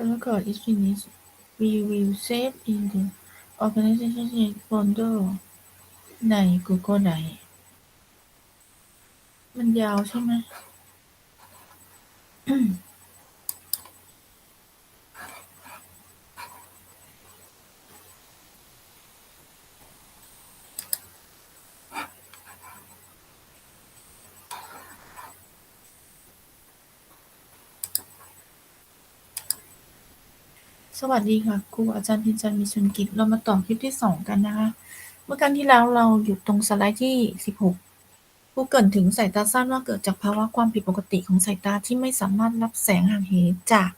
The record is finished. We will save in the organization folder ใน Google Drive มันยาวใช่ไหม สวัสดีค่ะครูอาจารย์พินจันมีชนกิจ เรามาต่อคลิปที่สองกันนะคะ เมื่อกันที่แล้วเราหยุดตรงสไลด์ที่ 16 ผู้เกรินถึงสายตาสั้นว่าเกิดจากภาวะความผิดปกติของสายตาที่ไม่สามารถรับแสงหักเหจาก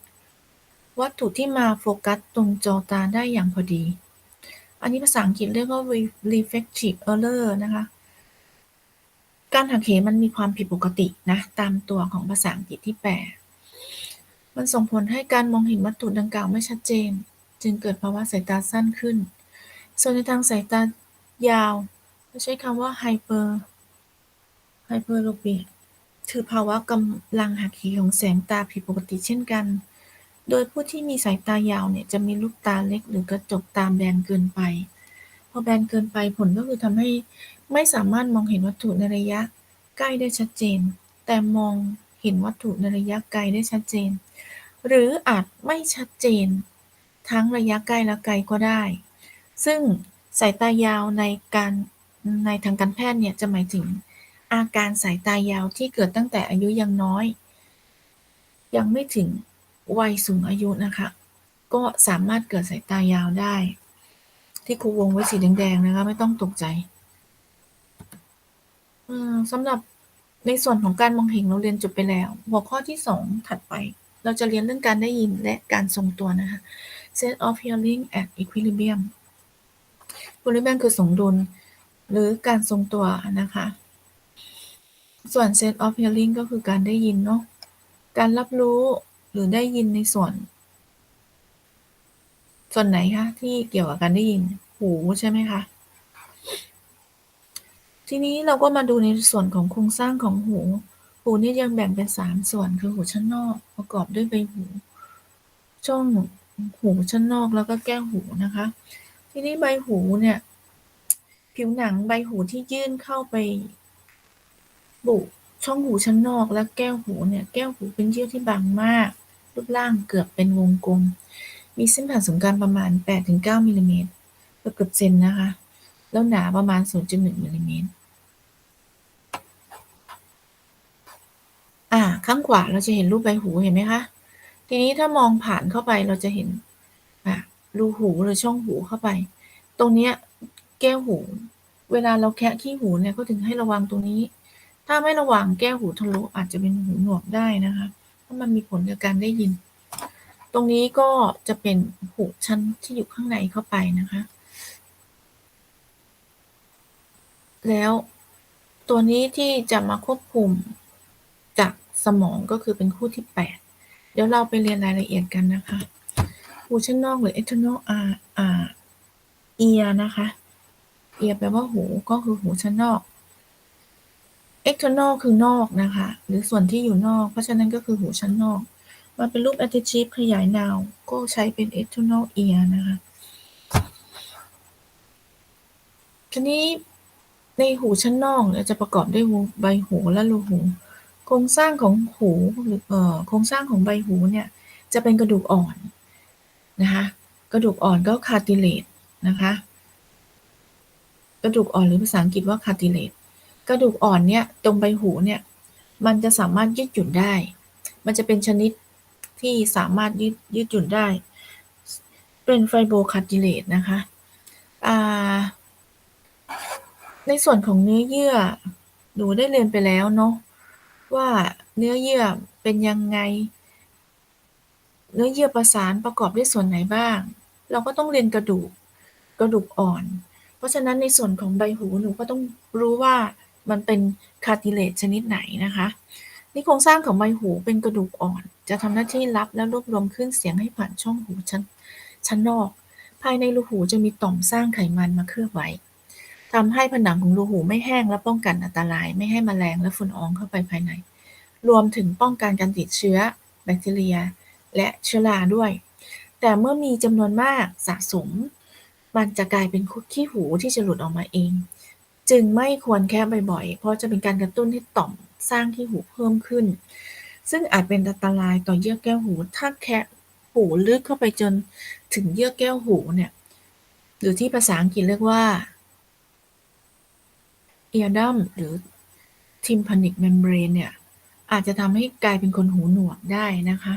วัตถุที่มาโฟกัสตรงจอตาได้อย่างพอดี อันนี้ภาษาอังกฤษเรียกว่า reflective error นะคะ การหักเหมันมีความผิดปกตินะตามตัวของภาษาอังกฤษที่แปล มันส่งผลให้การมองเห็นวัตถุดังกล่าวไม่ชัดเจน จึงเกิดภาวะสายตาสั้นขึ้น ส่วนในทางสายตายาวเราใช้คำว่า hyper hyperopia คือภาวะกำลังหักเหของแสงตาผิดปกติเช่นกัน โดยผู้ที่มีสายตายาวเนี่ยจะมีลูกตาเล็กหรือกระจกตาแบนเกินไป พอแบนเกินไปผลก็คือทำให้ไม่สามารถมองเห็นวัตถุในระยะใกล้ได้ชัดเจน แต่มอง เห็นวัตถุในระยะไกลได้ชัดเจน หรืออาจไม่ชัดเจน ทั้งระยะใกล้และไกลก็ได้ ซึ่งสายตายาวในการในทางการแพทย์เนี่ยจะหมายถึงอาการสายตายาวที่เกิดตั้งแต่อายุยังน้อย ยังไม่ถึงวัยสูงอายุนะคะ ก็สามารถเกิดสายตายาวได้ ที่ครูวงไว้สีแดงๆนะคะ ไม่ต้องตกใจสำหรับ ในส่วนของการมองเห็นเราเรียนจบไปแล้ว หัวข้อที่สองถัดไป เราจะเรียนเรื่องการได้ยินและการทรงตัวนะคะ set of hearing at equilibrium equilibrium คือสมดุลหรือการทรงตัวนะคะ ส่วน set of hearing ก็คือการได้ยินเนาะการรับรู้หรือได้ยินในส่วน ส่วนไหนคะที่เกี่ยวกับการได้ยินหูใช่ไหมคะ ทีนี้เราก็มาดูในส่วนของโครงสร้างของหู หูนี่ยังแบ่งเป็นสามส่วนคือหูชั้นนอกประกอบด้วยใบหู ช่องหูชั้นนอกแล้วก็แก้วหูนะคะ ทีนี้ใบหูเนี่ย ผิวหนังใบหูที่ยื่นเข้าไป บุช่องหูชั้นนอกและแก้วหูเนี่ยแก้วหูเป็นเยื่อที่บางมาก รูปร่างเกือบเป็นวงกลม มีเส้นผ่านศูนย์กลางประมาณ 8-9มิลลิเมตรเกือบเซนนะคะ แล้วหนาประมาณ 0.1มิลลิเมตร อ่า ข้างขวาเราจะเห็นรูปใบหูเห็นไหมคะ ทีนี้ถ้ามองผ่านเข้าไปเราจะเห็นอ่ารูหูหรือช่องหูเข้าไป ตรงเนี้ยแก้วหู เวลาเราแคะขี้หูเนี่ยก็ถึงให้ระวังตรงนี้ ถ้าไม่ระวังแก้วหูทะลุอาจจะเป็นหูหนวกได้นะคะเพราะมันมีผลกับการได้ยิน ตรงนี้ก็จะเป็นหูชั้นที่อยู่ข้างในเข้าไปนะคะ แล้วตัวนี้ที่จะมาควบคุม จากสมองก็คือเป็นคู่ที่ 8 เดี๋ยวเราไปเรียนรายละเอียดกันนะคะหูชั้นนอกหรือ external ear ear นะคะ ear แปลว่าหูก็คือหูชั้นนอก external คือนอกนะคะ หรือส่วนที่อยู่นอก เพราะฉะนั้นก็คือหูชั้นนอกมาเป็นรูป adjective ขยาย noun ก็ใช้เป็น external ear นะคะทีนี้ในหูชั้นนอกจะประกอบด้วยใบหูและรูหู ครงสร้างของหูหรือโครงสร้างของใบหูเนี่ยจะเป็นกระดูกอ่อนนะคะกระดูกอ่อนก็ cartilage นะคะกระดูกอ่อนหรือภาษาอังกฤษว่า cartilage กระดูกอ่อนเนี่ยตรงใบหูเนี่ยมันจะสามารถยืดหยุ่นได้ มันจะเป็นชนิดที่สามารถยืดยืดหยุ่นได้ เป็นไฟโบคาติเลตนะคะอ่าในส่วนของเนื้อเยื่อหนูได้เรียนไปแล้วเนาะ ว่าเนื้อเยื่อเป็นยังไง เนื้อเยื่อประสานประกอบด้วยส่วนไหนบ้าง เราก็ต้องเรียนกระดูกกระดูกอ่อน เพราะฉะนั้นในส่วนของใบหูหนูก็ต้องรู้ว่ามันเป็นคาร์ติเลตชนิดไหนนะคะนี่โครงสร้างของใบหูเป็นกระดูกอ่อน จะทำหน้าที่รับและรวบรวมขึ้นเสียงให้ผ่านช่องหูชั้นชั้นนอก ภายในรูหูจะมีต่อมสร้างไขมันมาเคลือบไว้ ทำให้ผนังของรูหูไม่แห้งและป้องกันอันตราย ไม่ให้มแมลงและฝุ่นอองเข้าไปภายใน รวมถึงป้องกันการติดเชื้อ แบคทีเรีย และเชื้อราด้วย แต่เมื่อมีจำนวนมากสะสม มันจะกลายเป็นขี้หูที่จะหลุดออกมาเอง จึงไม่ควรแคะบ่อยๆ เพราะจะเป็นการกระตุ้นให้ต่อมสร้างขี้หูเพิ่มขึ้น ซึ่งอาจเป็นอันตรายต่อเยื่อแก้วหู ถ้าแคะหูลึกเข้าไปจนถึงเยื่อแก้วหูเนี่ยหรือที่ภาษาอังกฤษเรียกว่า eardrum หรือ tympanic membrane เนี่ย อาจจะทำให้กลายเป็นคนหูหนวกได้นะคะ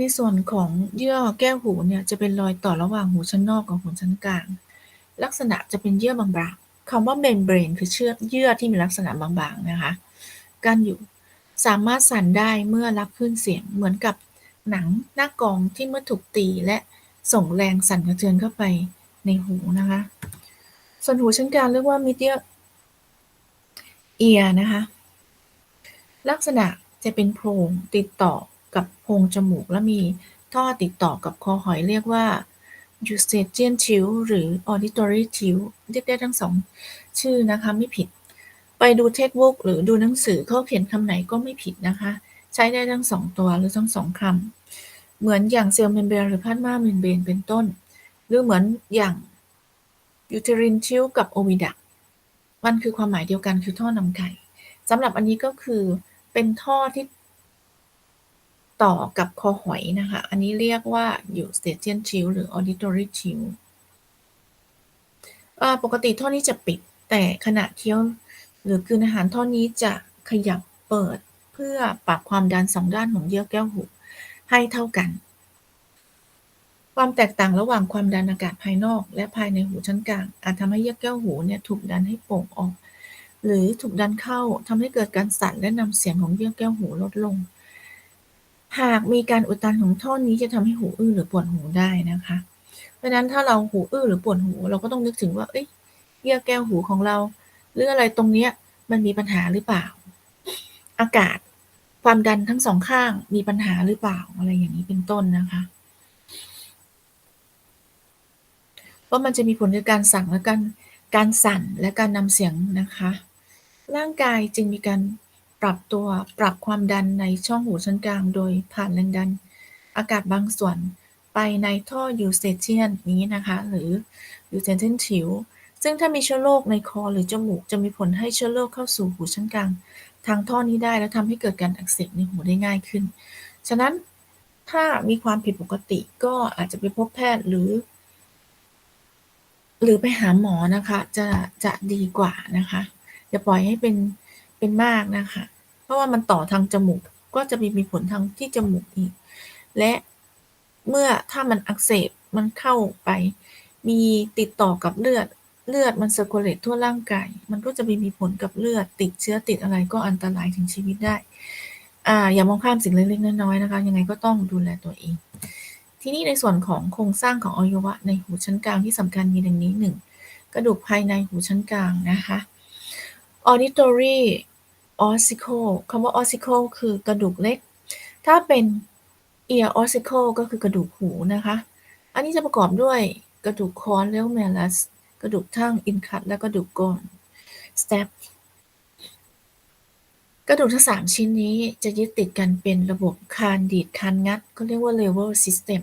ในส่วนของเยื่อแก้วหูเนี่ยจะเป็นรอยต่อระหว่างหูชั้นนอกกับหูชั้นกลาง ลักษณะจะเป็นเยื่อบางๆคำว่า membrane คือเชื่อเยื่อที่มีลักษณะบางๆนะคะกั้นอยู่สามารถสั่นได้เมื่อรับคลื่นเสียงเหมือนกับหนังหน้ากองที่เมื่อถูกตีและส่งแรงสั่นกระเทือนเข้าไปในหูนะคะ ส่วนหูชั้นกลางเรียกว่า medial ear นะคะ ลักษณะจะเป็นโพรงติดต่อกับโพรงจมูก และมีท่อติดต่อกับคอหอยเรียกว่า eustachian tube หรือ auditory tube เรียกได้ทั้งสองชื่อนะคะ ไม่ผิด ไปดูเทคบุ๊กหรือดูหนังสือเขาเขียนคำไหนก็ไม่ผิดนะคะ ใช้ได้ทั้งสองตัวหรือทั้งสองคำเหมือนอย่างเซลล์เมมเบรนหรือพลาสมาเมมเบรนเป็นต้น หรือเหมือนอย่าง uterine tube กับ oviduct มันคือความหมายเดียวกันคือท่อนำไข่สำหรับอันนี้ก็คือเป็นท่อที่ต่อกับคอหอยนะคะ อันนี้เรียกว่าอยู่ Eustachian tube หรือ Auditory tube ปกติท่อนี้จะปิดแต่ขณะเคี้ยวหรือกืนอาหารท่อนี้จะขยับเปิดเพื่อปรับความดันสองด้านของเยื่อแก้วหูให้เท่ากัน ความแตกต่างระหว่างความดันอากาศภายนอกและภายในหูชั้นกลาง อาจทำให้เยื่อแก้วหูเนี่ยถูกดันให้โป่งออก หรือถูกดันเข้าทำให้เกิดการสั่นและนำเสียงของเยื่อแก้วหูลดลง หากมีการอุดตันของท่อนี้จะทำให้หูอื้อหรือปวดหูได้นะคะ เพราะฉะนั้นถ้าเราหูอื้อหรือปวดหู เราก็ต้องนึกถึงว่าเอ้ยเยื่อแก้วหูของเรา หรืออะไรตรงเนี้ยมันมีปัญหาหรือเปล่า อากาศความดันทั้งสองข้างมีปัญหาหรือเปล่าอะไรอย่างนี้เป็นต้นนะคะ เพราะมันจะมีผลในการสั่งและการการสั่นและการนำเสียงนะคะ ร่างกายจึงมีการปรับตัวปรับความดันในช่องหูชั้นกลาง โดยผ่านแรงดัน อากาศบางส่วนไปในท่อยูเซเชียนนี้นะคะ หรือยูเซเชียนถิวซึ่งถ้ามีเชื้อโรคในคอหรือจมูก จะมีผลให้เชื้อโรคเข้าสู่หูชั้นกลาง ทางท่อนี้ได้แล้วทำให้เกิดการอักเสบในหูได้ง่ายขึ้น ฉะนั้นถ้ามีความผิดปกติก็อาจจะไปพบแพทย์หรือ หรือไปหาหมอนะคะ จะจะดีกว่านะคะอย่าปล่อยให้เป็นเป็นมากนะคะ เพราะว่ามันต่อทางจมูกก็จะมีมีผลทางที่จมูกอีก และเมื่อถ้ามันอักเสบมันเข้าไป มีติดต่อกับเลือดเลือดมันเซอร์คูลเลตทั่วร่างกาย มันก็จะมีมีผลกับเลือด ติดเชื้อติดอะไรก็อันตรายถึงชีวิตได้ อ่า อย่ามองข้ามสิ่งเล็กๆน้อยๆนะคะ ยังไงก็ต้องดูแลตัวเอง ที่นี่ในส่วนของโครงสร้างของอวัยวะในหูชั้นกลางที่สำคัญมีดังนี้หนึ่งกระดูกภายในหูชั้นกลางนะคะ auditory ossicle คำว่า ossicle คือกระดูกเล็ก ถ้าเป็น ear ossicle ก็คือกระดูกหูนะคะ อันนี้จะประกอบด้วยกระดูกคอนเรียก malleus กระดูกทั่ง incus และกระดูกก้น stap กระดูกทั้งสามชิ้นนี้จะยึดติดกันเป็นระบบคานดีดคานงัดก็เรียกว่า level system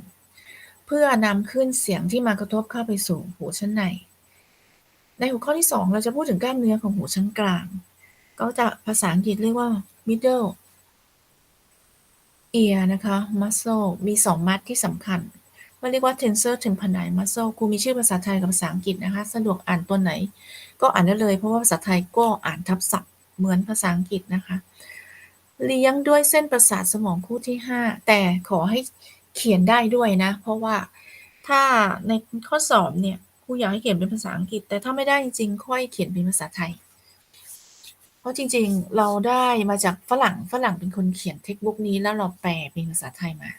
พื่อนำขึ้นเสียงที่มากระทบเข้าไปสู่หูชั้นใน ในหัวข้อที่ 2 เราจะพูดถึงกล้ามเนื้อของหูชั้นกลาง ก็จะภาษาอังกฤษเรียกว่า middle ear นะคะ muscle มี 2 มัดที่สำคัญมันเรียกว่า tensor tympani muscle ครูมีชื่อภาษาไทยกับภาษาอังกฤษนะคะ สะดวกอ่านตัวไหน ก็อ่านได้เลย เพราะว่าภาษาไทยก็อ่านทับศัพท์เหมือนภาษาอังกฤษนะคะ เลี้ยงด้วยเส้นประสาทสมองคู่ที่ 5 แต่ขอให้ เขียนได้ด้วยนะ เพราะว่าถ้าในข้อสอบเนี่ยครูอยากให้เขียนเป็นภาษาอังกฤษ แต่ถ้าไม่ได้จริงๆค่อยเขียนเป็นภาษาไทย เพราะจริงๆ เราได้มาจากฝรั่งฝรั่งเป็นคนเขียนเทคบุ๊กนี้แล้วเราแปลเป็นภาษาไทยมา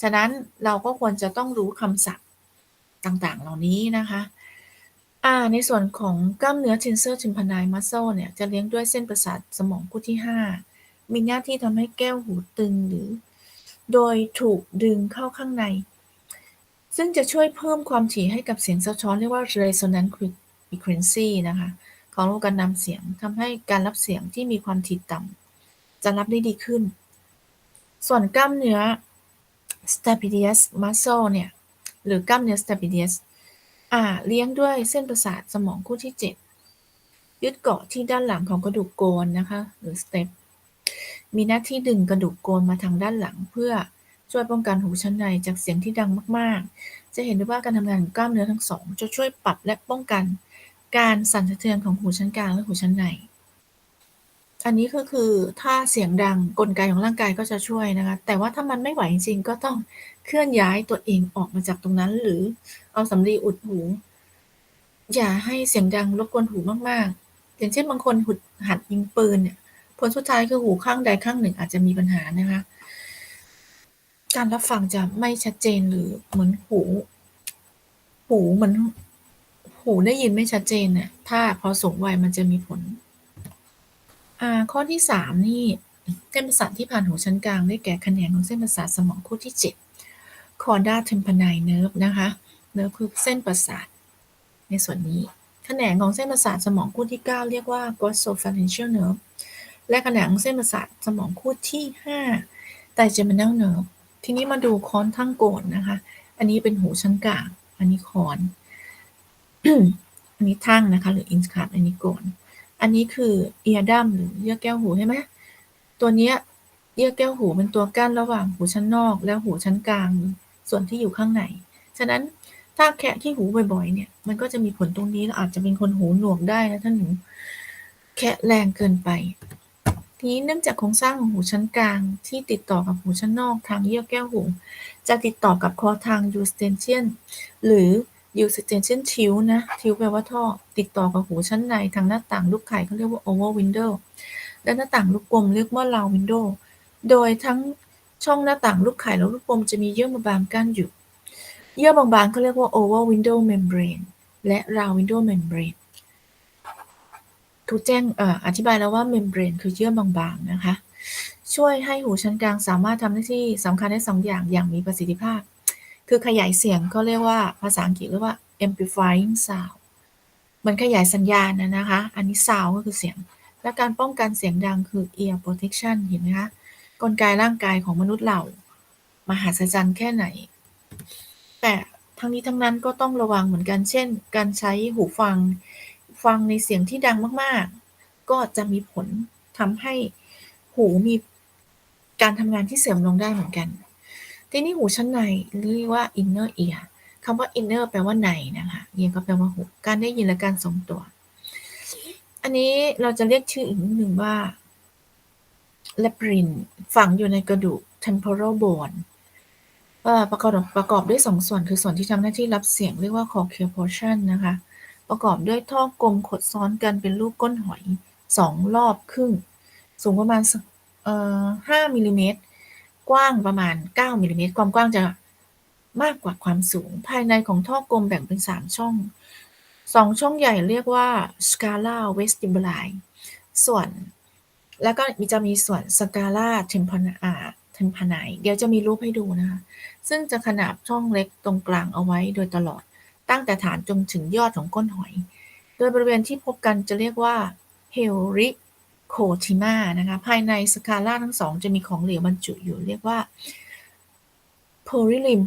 ฉะนั้นเราก็ควรจะต้องรู้คำศัพท์ต่างๆ เหล่านี้นะคะอ่าในส่วนของกล้ามเนื้อ tensor tympani muscle เนี่ยจะเลี้ยงด้วยเส้นประสาทสมองคู่ที่ 5 มีหน้าที่ทำให้แก้วหูตึงหรือ โดยถูกดึงเข้าข้างใน ซึ่งจะช่วยเพิ่มความถี่ให้กับเสียงสะท้อนเรียกว่า resonant frequency นะคะ ของระบบการนำเสียงทำให้การรับเสียงที่มีความถี่ต่ำจะรับได้ดีขึ้น ส่วนกล้ามเนื้อ stapedius muscle เนี่ย หรือกล้ามเนื้อ stapedius อ่า เลี้ยงด้วยเส้นประสาทสมองคู่ที่ 7 ยึดเกาะที่ด้านหลังของกระดูกโกนนะคะ หรือ step มีหน้าที่ดึงกระดูกโกนมาทางด้านหลัง เพื่อช่วยป้องกันหูชั้นในจากเสียงที่ดังมาก ๆ จะเห็นได้ว่าการทำงานของกล้ามเนื้อทั้งสอง จะช่วยปรับและป้องกัน การสั่นสะเทือนของหูชั้นกลางและหูชั้นใน อันนี้ก็คือถ้าเสียงดังกลไกของร่างกายก็จะช่วยนะคะ แต่ว่าถ้ามันไม่ไหวจริงๆก็ต้องเคลื่อนย้ายตัวเองออกมาจากตรงนั้น หรือเอาสำลีอุดหู อย่าให้เสียงดังรบกวนหูมากๆ อย่างเช่นบางคนหุดหัดยิงปืนเนี่ย ผลสุดท้ายคือหูข้างใดข้างหนึ่งอาจจะมีปัญหานะคะ การรับฟังจะไม่ชัดเจนหรือเหมือนหู หูเหมือนหูได้ยินไม่ชัดเจนเนี่ยถ้าพอสูงวัยมันจะมีผล อ่า ข้อที่สามนี่เส้นประสาทที่ผ่านหูชั้นกลางได้แก่แขนงของเส้นประสาทสมองคู่ที่เจ็ด corda tympani nerve นะคะเนิร์ฟคือเส้นประสาทในส่วนนี้แขนงของเส้นประสาทสมองคู่ที่ 9 เรียกว่า glossopharyngeal nerve และแขนงของเส้นประสาทสมองคู่ที่5 trigeminal nerve ทีนี้มาดูคอนทั้งโกนนะคะ อันนี้เป็นหูชั้นกลาง อันนี้คอน อันนี้ทั้งนะคะ หรืออินสคัอันนี้โกน อันนี้คือเอียดัมหรือเยื่อแก้วหูใช่ไหมตัวเนี้ยเยื่อแก้วหูเป็นตัวกั้นระหว่างหูชั้นนอก และหูชั้นกลาง ส่วนที่อยู่ข้างใน ฉะนั้นถ้าแคะที่หูบ่อยๆ เนี่ย มันก็จะมีผลตรงนี้แล้วอาจจะเป็นคนหูหนวกได้นะถ้านหนู แคะแรงเกินไป ทีนี้เนื่องจากโครงสร้างของหูชั้นกลางที่ติดต่อกับหูชั้นนอกทางเยื่อแก้วหู จะติดต่อกับคอทางยูสเตนเชียนหรือยูสเตนเชียนทิวนะทิวแปลว่าท่อ ติดต่อกับหูชั้นในทางหน้าต่างลูกไข่เขาเรียกว่า oval window และหน้าต่างลูกกลมเรียกว่า round window โดยทั้งช่องหน้าต่างลูกไข่และลูกกลมจะมีเยื่อบางๆกั้นอยู่ เยื่อบางๆเขาเรียกว่า oval window membrane และ round window membrane ทูกแจ้งอธิบายแล้วว่า membrane คือเยื่อบางๆนะคะ ช่วยให้หูชั้นกลางสามารถทำหน้าที่สำคัญได้สองอย่างอย่างมีประสิทธิภาพ คือขยายเสียงก็เรียกว่าภาษาอังกฤษเรียกว่า amplifying sound มันขยายสัญญาณนะนะคะ อันนี้ sound ก็คือเสียง และการป้องกันเสียงดังคือ ear protection เห็นไหมคะ กลไกร่างกายของมนุษย์เรา มหัศจรรย์แค่ไหน แต่ทั้งนี้ทั้งนั้นก็ต้องระวังเหมือนกัน เช่น การใช้หูฟัง ฟังในเสียงที่ดังมากๆ ก็จะมีผลทำให้หูมีการทำงานที่เสื่อมลงได้เหมือนกัน ทีนี้หูชั้นในเรียกว่า inner ear คำว่า inner แปลว่าในนะคะ ear ก็แปลว่าหู การได้ยินและการทรงตัว อันนี้เราจะเรียกชื่ออีกนิดหนึ่งว่า l a b r i n ฝังอยู่ในกระดูก temporal bone ประกอบประกอบด้วยสองส่วนคือส่วนที่ทำหน้าที่รับเสียงเรียกว่า cochlear portion นะคะ ประกอบด้วยท่อกลมขดซ้อนกันเป็นรูปก้นหอยสองรอบครึ่ง สูงประมาณห้ามิลลิเมตร กว้างประมาณ 9มิลลิเมตร ความกว้างจะมากกว่าความสูง ภายในของท่อกลมแบ่งเป็น 3 ช่อง 2 ช่องใหญ่เรียกว่า scala vestibuli ส่วน แล้วก็จะมีส่วน scala tympani เดี๋ยวจะมีรูปให้ดูนะคะ ซึ่งจะขนาบช่องเล็กตรงกลางเอาไว้โดยตลอด ตั้งแต่ฐานจนถึงยอดของก้นหอย โดยบริเวณที่พบกันจะเรียกว่า h e r i โคทิมานะคะ ภายในสกาล่าทั้งสองจะมีของเหลวบรรจุอยู่เรียกว่าโพริลิม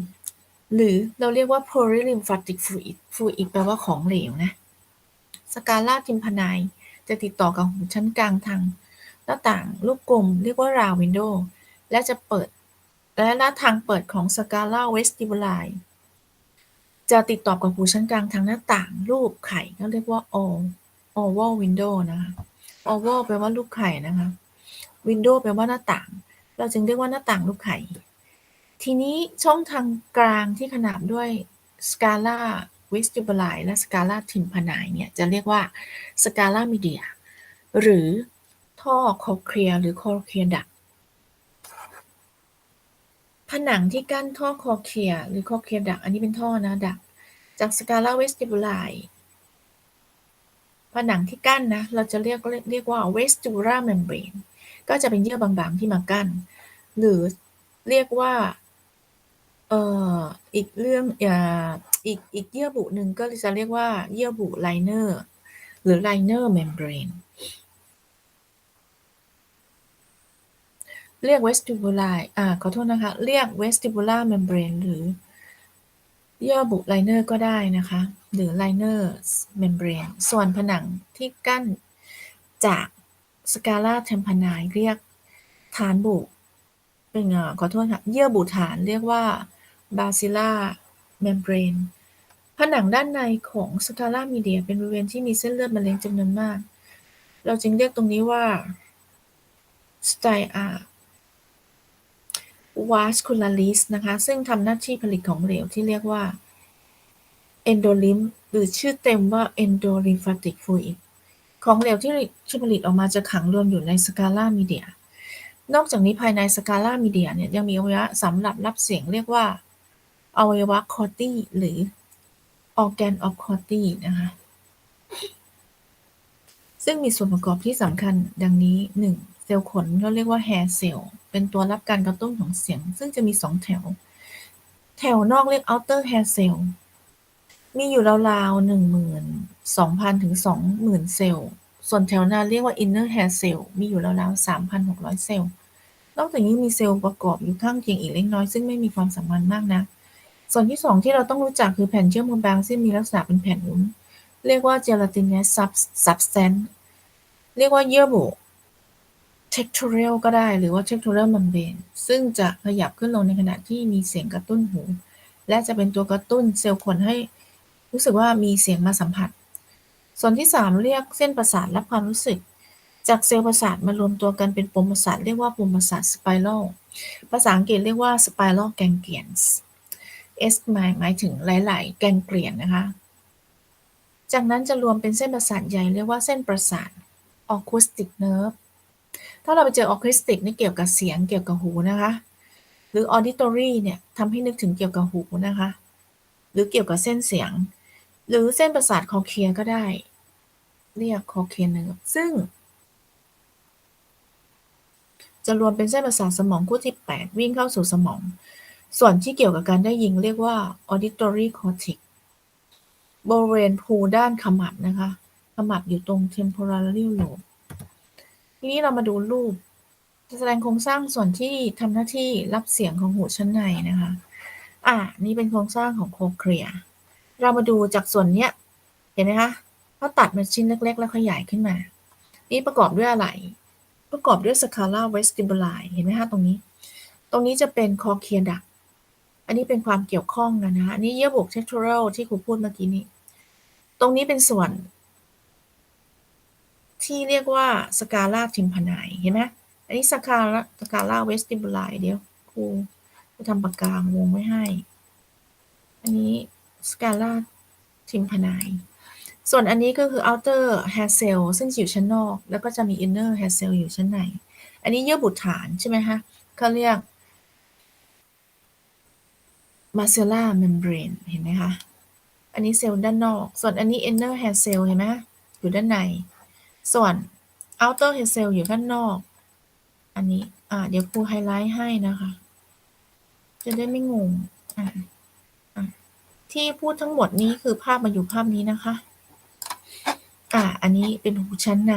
หรือเราเรียกว่าโพริลิมฟาติกฟูอิดฟูอิดแปลว่าของเหลวนะสกาล่าทิมพนายจะติดต่อกับหูชั้นกลางทางหน้าต่างลูกกลมเรียกว่าราววินโดและจะเปิดและหน้าทางเปิดของสกาล่าเวสติบูลาย จะติดต่อกับหูชั้นกลางทางหน้าต่างรูปไข่ก็เรียกว่า all oval window นะคะ oval แปลว่าลูกไข่นะคะ window แปลว่าหน้าต่าง เราจึงเรียกว่าหน้าต่างลูกไข่ ทีนี้ช่องทางกลางที่ขนาบด้วย scala vestibuli และ scala tympani เนี่ยจะเรียกว่า scala media หรือท่อคอเคลียหรือ cochlea duct ผนังที่กั้นท่อคอเคลียหรือ cochlear duct อันนี้เป็นท่อนะดัก จาก scala vestibuli ผนังที่กั้นนะ เราจะเรียกเรียกว่า vestibular membrane ก็จะเป็นเยื่อบางๆที่มากั้น หรือเรียกว่าเอ่ออีกเรื่องอ่าอีกอีกเยื่อบุหนึ่งก็จะเรียกว่าเยื่อบุไลเนอร์หรือไลเนอร์เมมเบรน เรียก vestibular อ่า ขอโทษนะคะ เรียก vestibular membrane หรือเยื่อบุไลเนอร์ก็ได้นะคะ หรือ liner membrane ส่วนผนังที่กั้นจากสกาลาเทมพานายเรียกฐานบุ เป็นอ่าขอโทษค่ะ เยื่อบุฐานเรียกว่า basilar membrane ผนังด้านในของสกาลามีเดียเป็นบริเวณที่มีเส้นเลือดมะเร็งจำนวนมาก เราจึงเรียกตรงนี้ว่า stria vascularis นะคะ ซึ่งทำหน้าที่ผลิตของเหลวที่เรียกว่า endolymph หรือชื่อเต็มว่า endolymphatic fluid ของเหลวที่ที่ผลิตออกมาจะขังรวมอยู่ในสกาลามีเดีย นอกจากนี้ภายในสกาลามีเดียเนี่ยยังมีอวัยวะสำหรับรับเสียงเรียกว่าอวัยวะคอร์ตี้หรือ organ of corti นะคะ ซึ่งมีส่วนประกอบที่สำคัญดังนี้ 1. เซลล์ขนเราเรียกว่า hair cell เป็นตัวรับการกระตุ้นของเสียง ซึ่งจะมี 2 แถว แถวนอกเรียก outer hair cell มีอยู่ราวๆ12,000 ถึง 20,000 เซลล์ ส่วนแถวหน้าเรียกว่า inner hair cell มีอยู่ราวๆ3,600 เซลล์ นอกจากนี้มีเซลล์ประกอบอยู่ข้างเคียงอีกเล็กน้อย ซึ่งไม่มีความสำคัญมากนะ ส่วนที่ 2 ที่เราต้องรู้จักคือแผ่นเชื่อมบางซึ่งมีลักษณะเป็นแผ่นวุ้น เรียกว่า gelatinous substance เรียกว่าเยื่อบุ textural ก็ได้หรือว่า textural membrane ซึ่งจะขยับขึ้นลงในขณะที่มีเสียงกระตุ้นหู และจะเป็นตัวกระตุ้นเซลล์ขนให้รู้สึกว่ามีเสียงมาสัมผัส ส่วนที่ 3 เรียกเส้นประสาทรับความรู้สึก จากเซลล์ประสาทมารวมตัวกันเป็นปมประสาทเรียกว่าปมประสาท spiral ภาษาอังกฤษเรียกว่า spiral ganglions S หมายหมายถึงหลาย ๆ แกงเกลียนนะคะ จากนั้นจะรวมเป็นเส้นประสาทใหญ่เรียกว่าเส้นประสาท acoustic nerve ถ้าเราไปเจอ acoustic นี่เกี่ยวกับเสียงเกี่ยวกับหูนะคะ หรือ auditory เนี่ยทำให้นึกถึงเกี่ยวกับหูนะคะ หรือเกี่ยวกับเส้นเสียง หรือเส้นประสาทคอเคียก็ได้ เรียกคอเคียเนิร์ฟซึ่ง จะรวมเป็นเส้นประสาทสมองคู่ที่ 8 วิ่งเข้าสู่สมอง ส่วนที่เกี่ยวกับการได้ยินเรียกว่า auditory cortex บริเวณภูด้านขมับนะคะ ขมับอยู่ตรง temporal lobe ทีนี้เรามาดูรูป แสดงโครงสร้างส่วนที่ทำหน้าที่รับเสียงของหูชั้นในนะคะ อ่า นี่เป็นโครงสร้างของโคเคลียเรามาดูจากส่วนเนี้ย เห็นไหมคะเขาตัดเป็นชิ้นเล็ก ๆ แล้วขยายขึ้นมา นี่ประกอบด้วยอะไร ประกอบด้วยสคาล่าเวสติบูลายเห็นไหมคะตรงนี้ ตรงนี้จะเป็นคอเคียดัก อันนี้เป็นความเกี่ยวข้องกันนะคะอันนี้เยื่อบุเทคทูรัลที่ครูพูดเมื่อกี้นี้ ตรงนี้เป็นส่วน ที่เรียกว่าสกาล่าทิมพานายเห็นไหมอันนี้สกาล่าสกาล่าเวสติบูลายเดี๋ยวครูจะทำปากกาวงไว้ให้ อันนี้สกาล่าทิมพานายส่วนอันนี้ก็คือ outer hair cell ซึ่งอยู่ชั้นนอก แล้วก็จะมี inner hair cell อยู่ชั้นใน อันนี้เยื่อบุฐานใช่ไหมคะเขาเรียก macellar membrane เห็นไหมคะ อันนี้เซลล์ด้านนอก ส่วนอันนี้ inner hair cell เห็นไหมอยู่ด้านใน ส่วน outer hair cell อยู่ด้านนอก อันนี้อ่าเดี๋ยวครูไฮไลท์ให้นะคะ จะได้ไม่งงอ่าอ่าที่พูดทั้งหมดนี้คือภาพมาอยู่ภาพนี้นะคะ อ่า อันนี้เป็นหูชั้นใน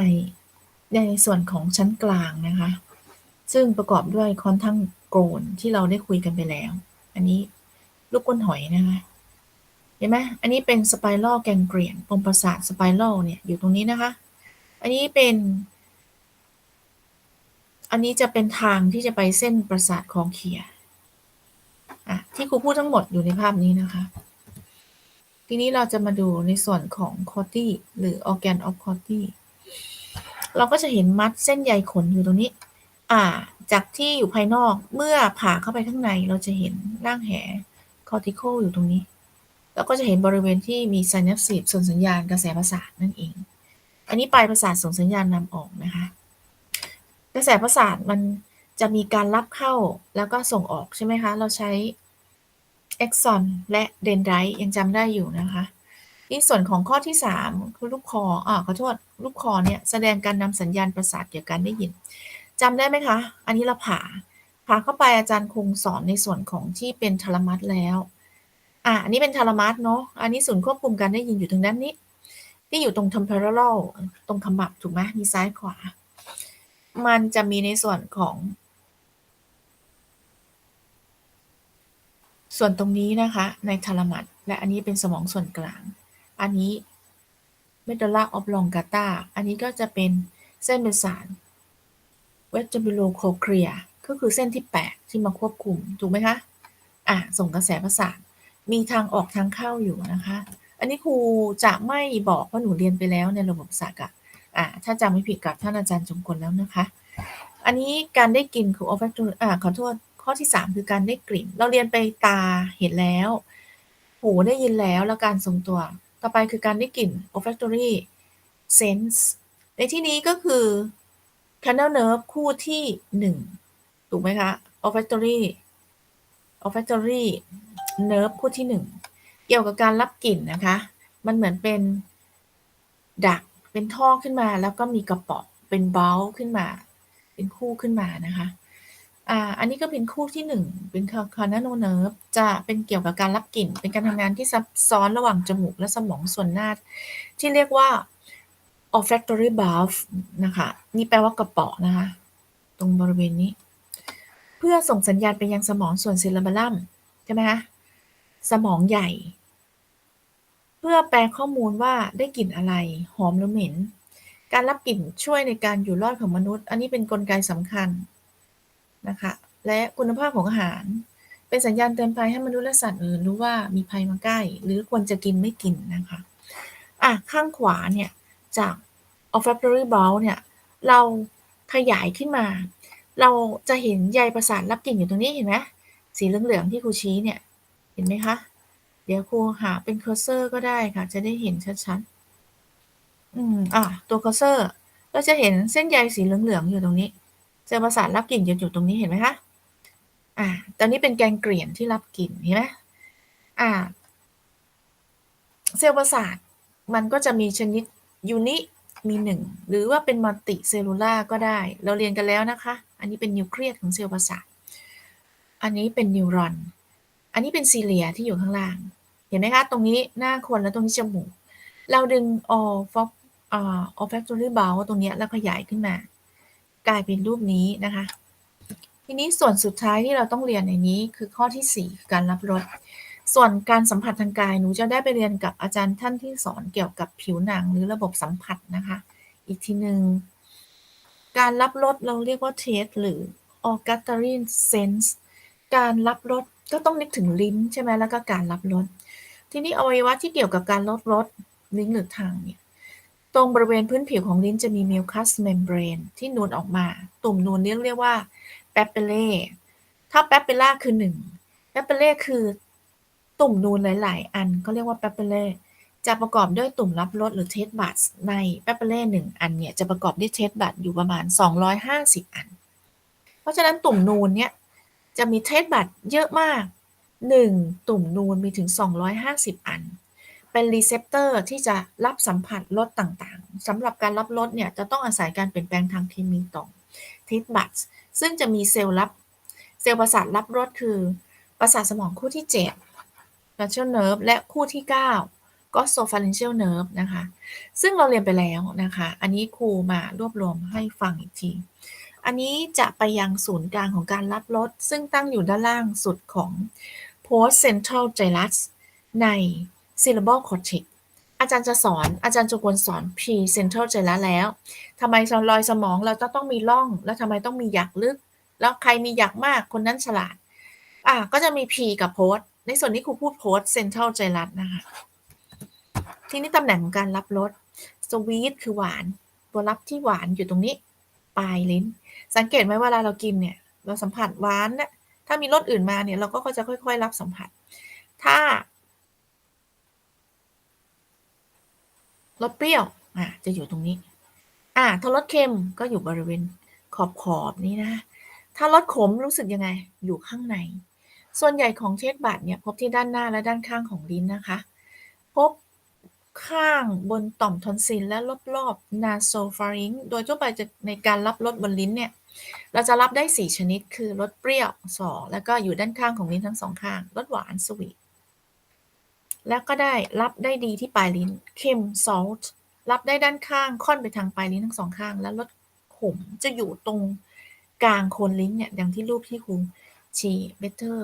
ในส่วนของชั้นกลางนะคะ ซึ่งประกอบด้วยคอนทั้งโกรนที่เราได้คุยกันไปแล้ว อันนี้ลูกก้นหอยนะคะ เห็นไหม อันนี้เป็นสไปรัลแกงเกลียนปมประสาทสไปรัลเนี่ยอยู่ตรงนี้นะคะ อันนี้เป็น อันนี้จะเป็นทางที่จะไปเส้นประสาทคองเคียอะที่ครูพูดทั้งหมดอยู่ในภาพนี้นะคะ ทีนี้เราจะมาดูในส่วนของคอตี้หรือ organ of corti เราก็จะเห็นมัดเส้นใยขนอยู่ตรงนี้ อ่า จากที่อยู่ภายนอก เมื่อผ่าเข้าไปข้างใน เราจะเห็นร่างแหคอติโคอยู่ตรงนี้ แล้วก็จะเห็นบริเวณที่มีไซนัปซีส่งสัญญาณกระแสประสาทนั่นเอง อันนี้ปลายประสาทส่งสัญญาณนำออกนะคะ กระแสประสาทมันจะมีการรับเข้าแล้วก็ส่งออกใช่ไหมคะ เราใช้เอ็กซอนและเดนไดต์ยังจำได้อยู่นะคะที่ส่วนของข้อที่3คือลูกคออ่าขอโทษลูกคอเนี่ยแสดงการนำสัญญาณประสาทเกี่ยวกับการได้ยินจำได้ไหมคะ อันนี้เราผ่าผ่าเข้าไปอาจารย์คงสอนในส่วนของที่เป็นทรามัสแล้ว อะอันนี้เป็นทรามัสเนาะอันนี้ศูนย์ควบคุมการได้ยินอยู่ทางด้านนี้ ที่อยู่ตรง temporal ตรงขมับถูกไหมมีซ้ายขวา มันจะมีในส่วนของ ส่วนตรงนี้นะคะ ในทารมัดและอันนี้เป็นสมองส่วนกลาง อันนี้เมดล่าออฟลองกาตาอันนี้ก็จะเป็นเส้นประสานเวสต์บิโลโคเคลียก็คือเส้นที่ 8 ที่มาควบคุม ถูกไหมคะ อะ ส่งกระแสประสาทมีทางออกทางเข้าอยู่นะคะ อันนี้ครูจะไม่บอกว่าหนูเรียนไปแล้วในระบบประสาทอะอะถ้าจำไม่ผิดกับท่านอาจารย์จงกลแล้วนะคะ อันนี้การได้กลิ่นคือ olfactory อ่าขอโทษข้อที่ 3 คือการได้กลิ่น เราเรียนไปตาเห็นแล้ว หูได้ยินแล้วแล้วการทรงตัว ต่อไปคือการได้กลิ่น olfactory sense ในที่นี้ก็คือ canal nerve คู่ที่ 1 ถูกไหมคะ olfactory olfactory nerve คู่ที่ 1 เกี่ยวกับการรับกลิ่นนะคะ มันเหมือนเป็นดักเป็นท่อขึ้นมา แล้วก็มีกระป๋องเป็นเบลขึ้นมา เป็นคู่ขึ้นมานะคะอ่าอันนี้ก็เป็นคู่ที่ 1 เป็นคานาโนเนิร์ฟจะเป็นเกี่ยวกับการรับกลิ่น เป็นการทำงานที่ซับซ้อนระหว่างจมูกและสมองส่วนหน้า ที่เรียกว่า olfactory bulb นะคะ นี่แปลว่ากระป๋อนะคะ ตรงบริเวณนี้ เพื่อส่งสัญญาณไปยังสมองส่วนซิลลาบาลัมใช่ไหมคะ สมองใหญ่ เพื่อแปลข้อมูลว่าได้กลิ่นอะไร หอมหรือเหม็น การรับกลิ่นช่วยในการอยู่รอดของมนุษย์ อันนี้เป็นนกลไกสำคัญนะคะและคุณภาพของอาหาร เป็นสัญญาณเตือนภัยให้มนุษย์และสัตว์อื่นรู้ว่ามีภัยมาใกล้ หรือควรจะกินไม่กินนะคะอะข้างขวาเนี่ยจาก olfactory bulb เนี่ยเราขยายขึ้นมา เราจะเห็นใยประสาทรับกลิ่นอยู่ตรงนี้เห็นไหมสีเหลืองๆที่ครูชี้เนี่ย เห็นไหมคะ เดี๋ยวครูหาเป็นเคอร์เซอร์ก็ได้ค่ะ จะได้เห็นชัดๆ อืมอะตัวเคอร์เซอร์เราจะเห็นเส้นใยสีเหลืองๆอยู่ตรงนี้เซลล์ประสาทรับกลิ่นจะอยู่ตรงนี้เห็นไหมคะอ่าตอนนี้เป็นแกงเกลียนที่รับกลิ่นเห็นไหมอ่าเซลล์ประสาทมันก็จะมีชนิดยูนิมีหนึ่งหรือว่าเป็นมัลติเซลลูล่าก็ได้ เราเรียนกันแล้วนะคะ อันนี้เป็นนิวเคลียสของเซลล์ประสาท อันนี้เป็นนิวรอน อันนี้เป็นซีเลียที่อยู่ข้างล่าง เห็นไหมคะ ตรงนี้หน้าคนแล้วตรงนี้จมูก เราดึงออฟอกอ่าออฟแฟคทอรี่บาลตรงนี้แล้วขยายขึ้นมา กลายเป็นรูปนี้นะคะ ทีนี้ส่วนสุดท้ายที่เราต้องเรียนในนี้คือข้อที่ 4 การรับรสส่วนการสัมผัสทางกายหนูจะได้ไปเรียนกับอาจารย์ท่านที่สอนเกี่ยวกับผิวหนังหรือระบบสัมผัสนะคะ อีกทีหนึ่งการรับรสเราเรียกว่าเทสหรือ olfactory sense การรับรส ก็ต้องนึกถึงลิ้นใช่ไหมแล้วก็การรับรสทีนี้อวัยวะที่เกี่ยวกับการลดรสลิ้นหรือทางเนี่ยตรงบริเวณพื้นผิวของลิ้นจะมีมิวคัสเมมเบรนที่นูนออกมา ตุ่มนูนเรียกเรียกว่าแปปเปเล่ถ้าแปปเปล่าคือ1แปปเปเล่คือตุ่มนูนหลาย ๆ อันก็เรียกว่าแปปเปเล่จะประกอบด้วยตุ่มรับรสหรือเทสบัตในแปปเปเล่หนึ่งอันเนี่ยจะประกอบด้วยเทสบัตอยู่ประมาณ 250 อัน เพราะฉะนั้นตุ่มนูนเนี่ย จะมีเทสบัตเยอะมาก 1 ตุ่มนูนมีถึง 250 อัน เป็นรีเซพเตอร์ที่จะรับสัมผัสรสต่างๆสำหรับการรับรสเนี่ยจะต้องอาศัยการเปลี่ยนแปลงทางเคมีต่อเทสบัตซึ่งจะมีเซลล์รับ เซลล์ประสาทรับรสคือประสาทสมองคู่ที่7 facial nerve และคู่ที่9ก็ sopharyngeal nerve นะคะ ซึ่งเราเรียนไปแล้วนะคะ อันนี้ครูมารวบรวมให้ฟังอีกที อันนี้จะไปยังศูนย์กลางของการรับรสซึ่งตั้งอยู่ด้านล่างสุดของ post central gyrus ใน cerebral cortex อาจารย์จะสอนอาจารย์จะควรสอน pre central gyrus แล้วทำไมรอยสมองเราจะต้องมีร่อง แล้วทำไมต้องมีหยักลึก แล้วใครมีหยักมากคนนั้นฉลาดอะก็จะมี P กับ post ในส่วนนี้ครูพูด post central gyrus นะคะทีนี้ตำแหน่งของการรับรส sweet คือหวาน ตัวรับที่หวานอยู่ตรงนี้ ปลายลิ้น สังเกตไหมเวลาเรากินเนี่ย เราสัมผัสหวานนะถ้ามีรสอื่นมาเนี่ย เราก็จะค่อย ๆ รับสัมผัส ถ้ารสเปรี้ยวอะจะอยู่ตรงนี้ อะถ้ารสเค็มก็อยู่บริเวณขอบขอบนี้นะ ถ้ารสขมรู้สึกยังไง อยู่ข้างใน ส่วนใหญ่ของเทสบัตเนี่ยพบที่ด้านหน้าและด้านข้างของลิ้นนะคะ พบ ข้างบนต่อมทอนซิลและรอบๆ nasopharynx โดยทั่วไปจะในการรับรสบนลิ้นเนี่ย เราจะรับได้ 4 ชนิดคือรสเปรี้ยว 2 แล้วก็อยู่ด้านข้างของลิ้นทั้งสองข้างรสหวานสวีทแล้วก็ได้รับได้ดีที่ปลายลิ้นเค็ม salt รับได้ด้านข้างค่อนไปทางปลายลิ้นทั้งสองข้าง และรสขมจะอยู่ตรงกลางโคนลิ้นเนี่ยดังที่รูปที่ครูชี้ better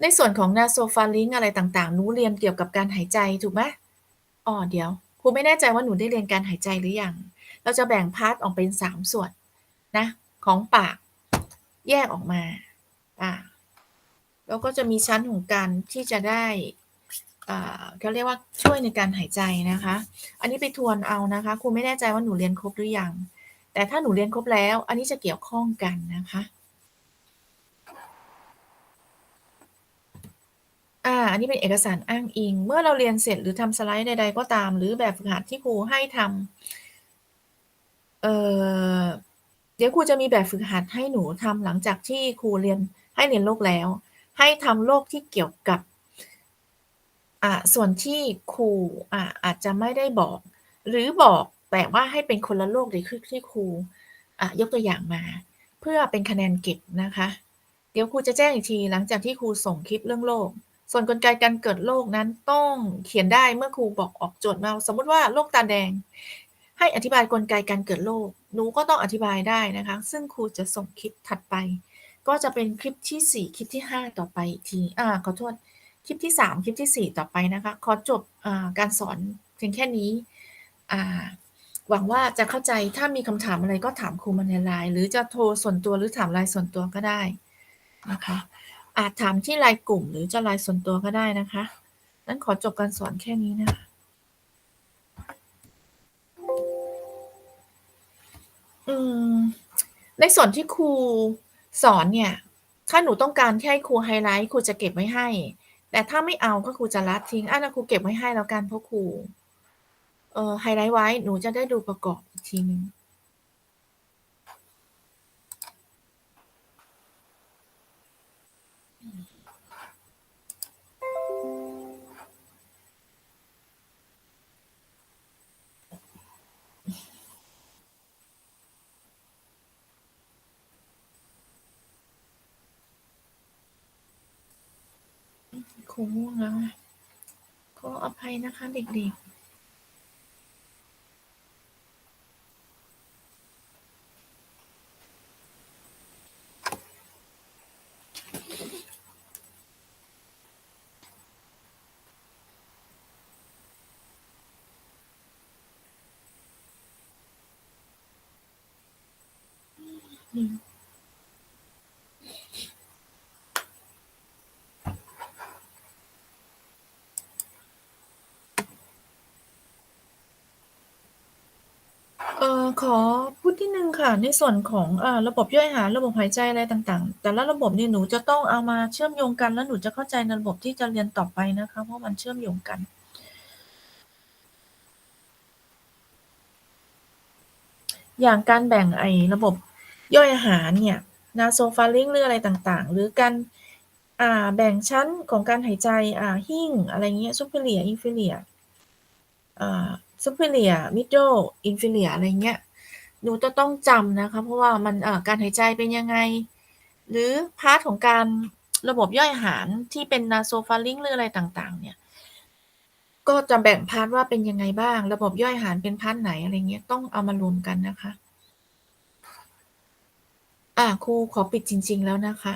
ในส่วนของ Nasopharynx อะไรต่างๆนูเรียนเกี่ยวกับการหายใจถูกไหม? อ้อเดี๋ยวครูไม่แน่ใจว่าหนูได้เรียนการหายใจหรือยัง เราจะแบ่งพาร์ตออกเป็น 3 ส่วนนะของปากแยกออกมาอ่าแล้วก็จะมีชั้นของการที่จะได้อ่าเขาเรียกว่าช่วยในการหายใจนะคะ อันนี้ไปทวนเอานะคะครูไม่แน่ใจว่าหนูเรียนครบหรือยัง แต่ถ้าหนูเรียนครบแล้ว อันนี้จะเกี่ยวข้องกันนะคะ อ่า อันนี้เป็นเอกสารอ้างอิง เมื่อเราเรียนเสร็จหรือทำสไลด์ใดๆก็ตาม หรือแบบฝึกหัดที่ครูให้ทำเอ่อเดี๋ยวครูจะมีแบบฝึกหัดให้หนูทำหลังจากที่ครูเรียนให้เรียนโรคแล้ว ให้ทำโรคที่เกี่ยวกับอ่าส่วนที่ครูอ่าอาจจะไม่ได้บอก หรือบอกแต่ว่าให้เป็นคนละโรคเลยคือที่ครูอ่ายกตัวอย่างมา เพื่อเป็นคะแนนเก็บนะคะ เดี๋ยวครูจะแจ้งอีกทีหลังจากที่ครูส่งคลิปเรื่องโรค ส่วนกลไกการเกิดโรคนั้นต้องเขียนได้เมื่อครูบอกออกโจทย์มา สมมติว่าโรคตาแดง ให้อธิบายกลไกการเกิดโรคหนูก็ต้องอธิบายได้นะคะ ซึ่งครูจะส่งคลิปถัดไป ก็จะเป็นคลิปที่ 4 คลิปที่ 5 ต่อไปอีกทีอ่าขอโทษคลิปที่ 3 คลิปที่ 4 ต่อไปนะคะ ขอจบอ่าการสอนเพียงแค่นี้อ่าหวังว่าจะเข้าใจถ้ามีคำถามอะไรก็ถามครูมาใน LINE หรือจะโทรส่วนตัวหรือถาม LINE ส่วนตัวก็ได้นะคะ อาจถามที่ LINE กลุ่มหรือจะ LINE ส่วนตัวก็ได้นะคะงั้นขอจบการสอนแค่นี้นะคะอืมในส่วนที่ครูสอนเนี่ย ถ้าหนูต้องการที่ให้ครูไฮไลต์ครูจะเก็บไว้ให้ แต่ถ้าไม่เอาก็ครูจะละทิ้งอางั้ครูเก็บไว้ให้แล้วกันเพราะครูเอ่อไฮไลต์ไว้หนูจะได้ดูประกอบอีกทีหนึ่ง ครูง่วงแล้วอะขออภัยนะคะเด็กๆ อืม เอ่อขอพูดนิดหนึ่งค่ะ ในส่วนของอ่าระบบย่อยอาหาร ระบบหายใจอะไรต่าง ๆ แต่ละระบบเนี่ยหนูจะต้องเอามาเชื่อมโยงกัน แล้วหนูจะเข้าใจในระบบที่จะเรียนต่อไปนะคะ เพราะมันเชื่อมโยงกัน อย่างการแบ่งไอ้ระบบย่อยอาหารเนี่ย Nasopharynx หรืออะไรต่างๆ หรือการ อ่า แบ่งชั้นของการหายใจ อ่า หิ้ง อะไรเงี้ย Superior Inferior อ่า Superior Middle Inferior อะไรเงี้ยหนูจะต้องจำนะคะ เพราะว่ามันการหายใจเป็นยังไง หรือพาร์ตของการระบบย่อยอาหารที่เป็น Nasopharynx หรืออะไรต่างๆ เนี่ย ก็จะแบ่งพาร์ตว่าเป็นยังไงบ้าง ระบบย่อยอาหารเป็นพาร์ตไหนอะไรเงี้ยต้องเอามารวมกันนะคะ อ่าครูขอปิดจริง ๆ แล้วนะคะ